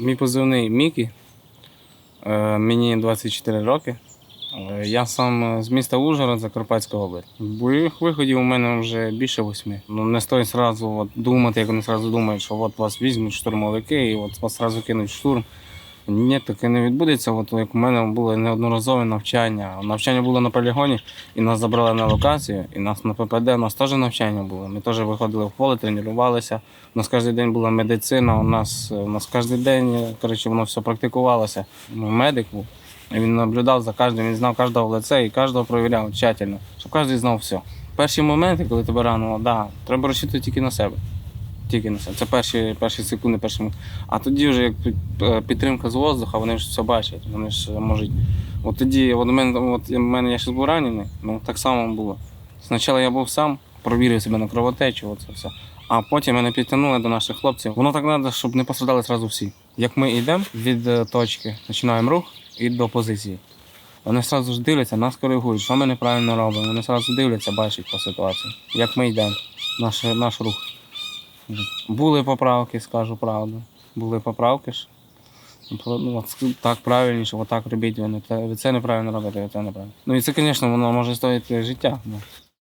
Мій позивний Мікі. Е, Мені 24 роки. Е, Я сам з міста Ужгород, Закарпатська область. Бойових виходів у мене вже більше восьми. Ну не стоїть сразу от, думати, як вони сразу думають, що от вас візьмуть штурмовики і от вас сразу кинуть штурм. Ні, таке не відбудеться. От як у мене було неодноразове навчання. Навчання було на полігоні, і нас забрали на локацію, і нас на ППД, у нас теж навчання було. Ми теж виходили в поле, тренувалися. У нас кожен день була медицина, у нас, у нас кожен день коротше, воно все практикувалося. Медик був. Він наблюдав за кожним, він знав кожного в лице і кожного провіряв тщательно, щоб кожен знав все. Перші моменти, коли тебе ранило, да, треба розчитувати тільки на себе. Тільки на себе. Це перші, перші секунди, перші. А тоді вже як е, підтримка з воздуха, вони ж все бачать. Вони ж можуть. От тоді, от у мене, от у мене я ще був ранений, ну так само було. Спочатку я був сам, провірив себе на кровотечу, оце все. А потім мене підтягнули до наших хлопців. Воно так треба, щоб не пострадали одразу всі. Як ми йдемо від е, точки, починаємо рух і до позиції. Вони одразу ж дивляться, нас коригують, що ми неправильно робимо. Вони одразу дивляться, бачать по ситуації, як ми йдемо, наш, наш рух. Були поправки, скажу правду. Були поправки ж. Ну, от так правильніше, отак робіть, вони ви це неправильно робити, це неправильно. Ну і це, звісно, воно може стоїти життя. Ну.